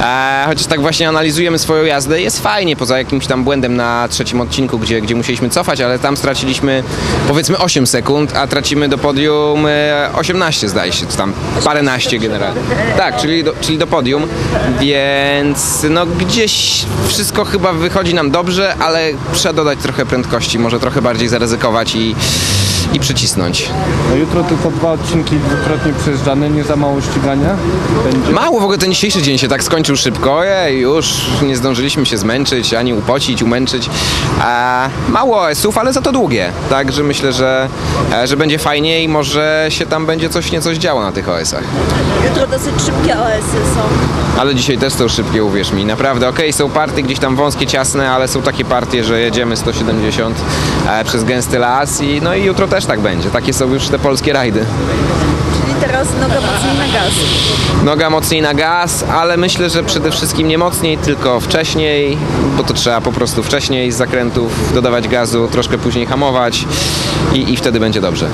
E, chociaż tak właśnie analizujemy swoją jazdę, jest fajnie, poza jakimś tam błędem na trzecim odcinku, gdzie, gdzie musieliśmy cofać, ale tam straciliśmy powiedzmy 8 sekund, a tracimy do podium e, 18 zdaje się, czy tam paręnaście generalnie. Tak, czyli do, czyli do podium, więc no gdzieś wszystko chyba wychodzi nam dobrze, ale trzeba dodać trochę prędkości, może trochę bardziej zaryzykować i, i przycisnąć. No jutro tylko dwa odcinki dwukrotnie przejeżdżane, nie za mało ścigania będzie. Mało w ogóle ten dzisiejszy dzień się tak skończył szybko, Ojej, już nie zdążyliśmy się zmęczyć, ani upocić, umęczyć. A mało OS-ów, ale za to długie, także myślę, że, e, że będzie fajnie i może się tam będzie coś niecoś działo na tych OS-ach. Jutro dosyć szybkie OS-y są. Ale dzisiaj też są szybkie, uwierz mi, naprawdę. Okej, są partie gdzieś tam wąskie, ciasne, ale są takie partie, że jedziemy 170 e, przez gęsty las i no i jutro też tak będzie. Takie są już te polskie rajdy. Czyli teraz noga mocniej na gaz. Noga mocniej na gaz, ale myślę, że przede wszystkim nie mocniej, tylko wcześniej, bo to trzeba po prostu wcześniej z zakrętów dodawać gazu, troszkę później hamować i, i wtedy będzie dobrze.